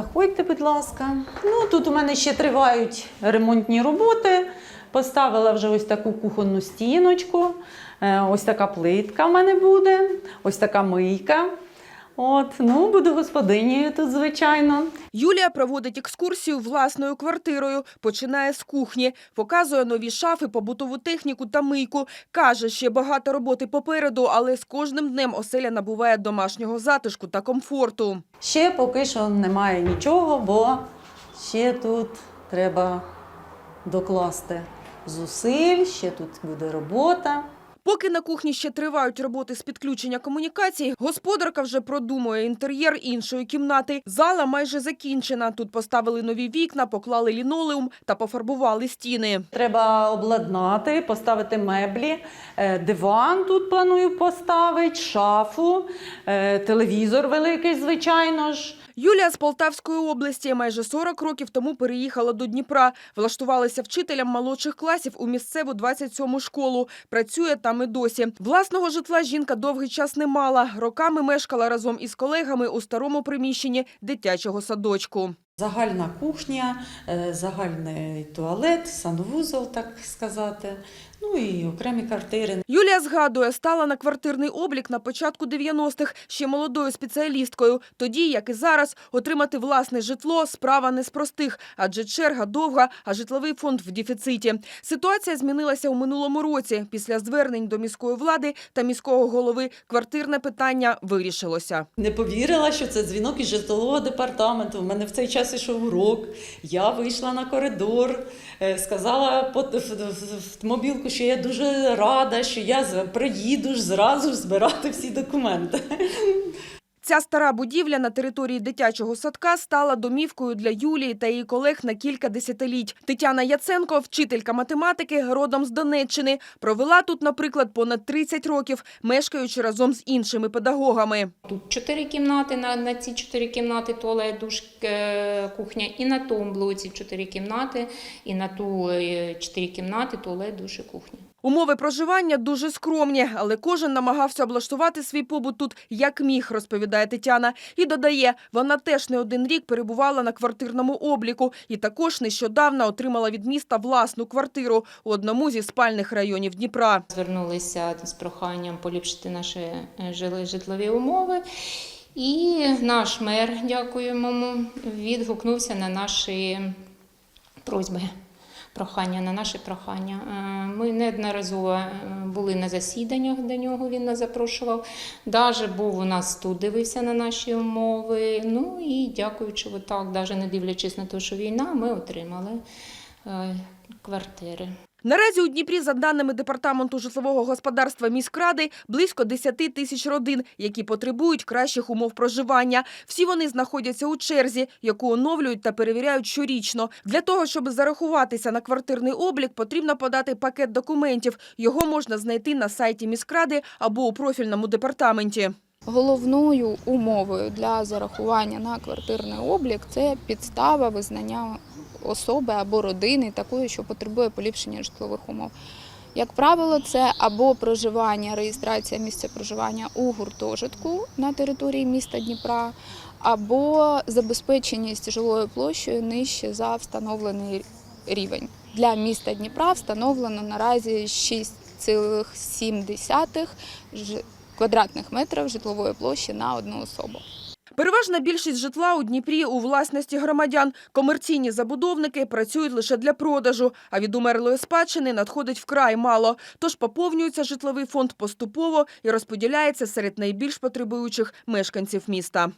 Заходьте, будь ласка. Ну тут у мене ще тривають ремонтні роботи. Поставила вже ось таку кухонну стіночку. Е, Ось така плитка в мене буде, ось така мийка. От, ну, буду господинею тут, звичайно. Юлія проводить екскурсію власною квартирою, починає з кухні, показує нові шафи, побутову техніку та мийку. Каже, ще багато роботи попереду, але з кожним днем оселя набуває домашнього затишку та комфорту. Ще поки що немає нічого, бо ще тут треба докласти зусиль, ще тут буде робота. Поки на кухні ще тривають роботи з підключення комунікацій, господарка вже продумує інтер'єр іншої кімнати. Зала майже закінчена. Тут поставили нові вікна, поклали лінолеум та пофарбували стіни. Треба обладнати, поставити меблі, е, диван тут планую поставити, шафу, е, телевізор великий, звичайно ж. Юлія з Полтавської області майже 40 років тому переїхала до Дніпра. Влаштувалася вчителем молодших класів у місцеву 27-му школу. Працює там і досі. Власного житла жінка довгий час не мала. Роками мешкала разом із колегами у старому приміщенні дитячого садочку. Загальна кухня, е, загальний туалет, санвузол, так сказати. Ну і окремі квартири. Юлія згадує, стала на квартирний облік на початку 90-х ще молодою спеціалісткою. Тоді, як і зараз, отримати власне житло – справа не з простих, адже черга довга, а житловий фонд в дефіциті. Ситуація змінилася у минулому році. Після звернень до міської влади та міського голови квартирне питання вирішилося. Не повірила, що це дзвінок із житлового департаменту. У мене в цей час ішов урок. Я вийшла на коридор, е, сказала в мобілку, що я дуже рада, що я приїду ж зразу збирати всі документи. Ця стара будівля на території дитячого садка стала домівкою для Юлії та її колег на кілька десятиліть. Тетяна Яценко, вчителька математики, родом з Донеччини, провела тут, наприклад, понад 30 років, мешкаючи разом з іншими педагогами. Тут чотири кімнати, на, на ці чотири кімнати туалет, душ, е, кухня, і на тому блоці чотири кімнати, і на ту е, чотири кімнати, туалет, душ і кухня. Умови проживання дуже скромні, але кожен намагався облаштувати свій побут тут як міг, розповідає Тетяна. І додає, вона теж не один рік перебувала на квартирному обліку і також нещодавно отримала від міста власну квартиру у одному зі спальних районів Дніпра. Звернулися з проханням поліпшити наші е, житлові умови. І наш мер, дякуємо відгукнувся на наші просьби. Прохання на наші прохання. Е, Ми неодноразово е, були на засіданнях до нього. Він нас запрошував. Даже був у нас тут, дивився на наші умови. Ну і дякуючи отак, навіть не дивлячись на те, що війна, ми отримали е, квартири. Наразі у Дніпрі, за даними департаменту житлового господарства міськради, близько 10 тисяч родин, які потребують кращих умов проживання. Всі вони знаходяться у черзі, яку оновлюють та перевіряють щорічно. Для того, щоб зарахуватися на квартирний облік, потрібно подати пакет документів. Його можна знайти на сайті міськради або у профільному департаменті. Головною умовою для зарахування на квартирний облік це підстава визнання особи або родини такою, що потребує поліпшення житлових умов. Як правило, це або проживання, реєстрація місця проживання у гуртожитку на території міста Дніпра, або забезпеченість жилою площею нижче за встановлений рівень. Для міста Дніпра встановлено наразі 6,7 ж- квадратних метрів житлової площі на одну особу. Переважна більшість житла у Дніпрі у власності громадян. Комерційні забудовники працюють лише для продажу, а від умерлої спадщини надходить вкрай мало. Тож поповнюється житловий фонд поступово і розподіляється серед найбільш потребуючих мешканців міста.